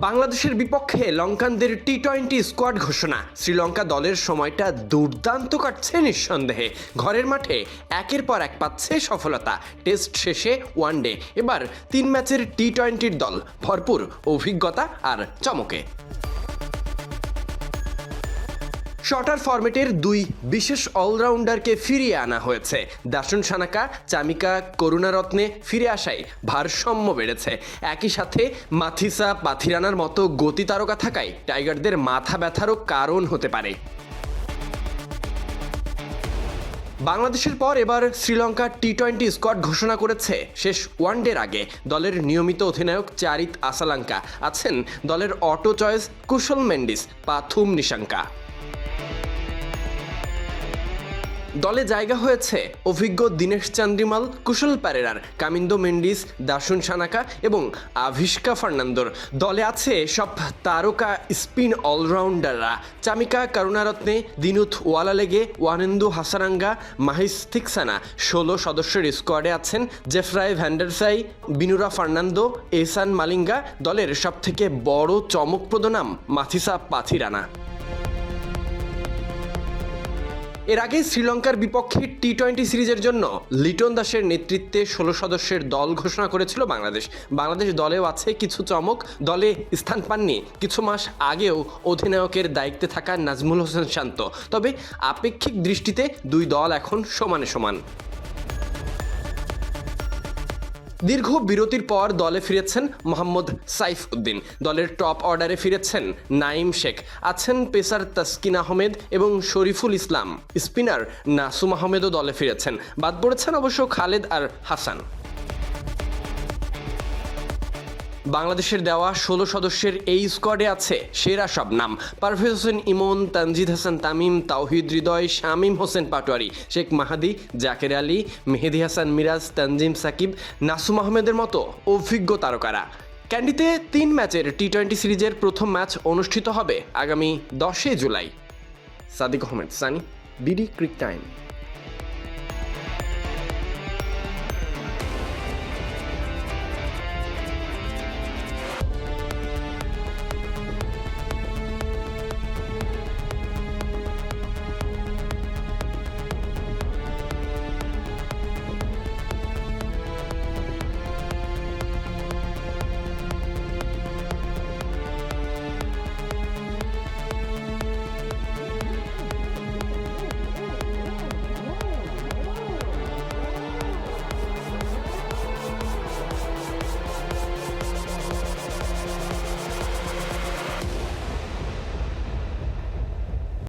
বাংলাদেশের বিপক্ষে লঙ্কানদের T twenty squad ঘোষণা। শ্রীলঙ্কা দলের সময়টা দুর্দান্ত কাটছে নিঃসন্দেহে। ঘরের মাঠে একের পর এক পাচ্ছে সফলতা। টেস্ট শেষে ওয়ান ডে। এবার তিন ম্যাচের টি টোয়েন্টির দল। ভরপুর অভিজ্ঞতা আর চমকে। শর্টার ফরম্যাটের দুই বিশেষ অলরাউন্ডারকে ফিরিয়ে আনা হয়েছে। দাসুন সানাকা, চামিকা, করুণারত্নে ফিরে আসায় ভারসাম্য বেড়েছে। একই সাথে মাথিসা পাথিরানার মতো গতি তারকা থাকায় টাইগারদের মাথা ব্যথারও কারণ হতে পারে। বাংলাদেশের পর এবার শ্রীলঙ্কা টি টোয়েন্টি স্কোয়াড ঘোষণা করেছে শেষ ওয়ানডের আগে। দলের নিয়মিত অধিনায়ক চারিত আসালাঙ্কা আছেন দলের অটো চয়েস কুশল মেন্ডিস, পাথুম নিশাঙ্কা। দলে জায়গা হয়েছে অভিজ্ঞ দীনেশ চান্দ্রিমাল, কুশল প্যারেরার কামিন্দো মেন্ডিস দাসুন সানাকা এবং আভিষ্কা ফার্নান্দোর। দলে আছে সব তারকা, স্পিন অলরাউন্ডাররা। চামিকা করুণারত্নে দিনুথ ওয়ালালেগে, ওয়ানেন্দু হাসারাঙ্গা মাহিস থিকসানা। ষোলো সদস্যের স্কোয়াডে আছেন জেফরাই ভ্যান্ডারসাই, বিনুরা ফার্নান্দো, এসান মালিঙ্গা। দলের সবথেকে বড় চমকপ্রদ নাম মাথিসা পাথিরানা। এর আগে শ্রীলঙ্কার বিপক্ষে টি টোয়েন্টি সিরিজের জন্য লিটন দাসের নেতৃত্বে ষোলো সদস্যের দল ঘোষণা করেছিল বাংলাদেশ। বাংলাদেশ দলেও আছে কিছু চমক, দলে স্থান পাননি। কিছু মাস আগেও অধিনায়কের দায়িত্বে থাকা নাজমুল হোসেন শান্ত। তবে আপেক্ষিক দৃষ্টিতে দুই দল এখন সমানে সমান। দীর্ঘ বিরতির পর দলে ফিরেছেন মোহাম্মদ সাইফ উদ্দিন দলের টপ অর্ডারে ফিরেছেন নাইম শেখ। আছেন পেসার তাসকিন আহমেদ এবং শরীফুল ইসলাম। স্পিনার নাসুম আহমেদও দলে ফিরেছেন। বাদ পড়েছেন অবশ্য খালেদ আর হাসান। বাংলাদেশের দেওয়া ষোলো সদস্যের এই স্কোয়াডে আছে সেরা সব নাম। পারভেজ হোসেন, ইমন, তানজিদ হাসান, তামিম, তাওহিদ হৃদয়, শামীম হোসেন পাটোয়ারি, শেখ মাহাদি, জাকের আলী, মেহেদি হাসান মিরাজ, তানজিম সাকিব, নাসুম আহমেদের মতো অভিজ্ঞ তারকারা। ক্যান্ডিতে তিন ম্যাচের টি টোয়েন্টি সিরিজের প্রথম ম্যাচ অনুষ্ঠিত হবে আগামী দশই July. Sadiq Ahmed, Sunny, BD Cric Time.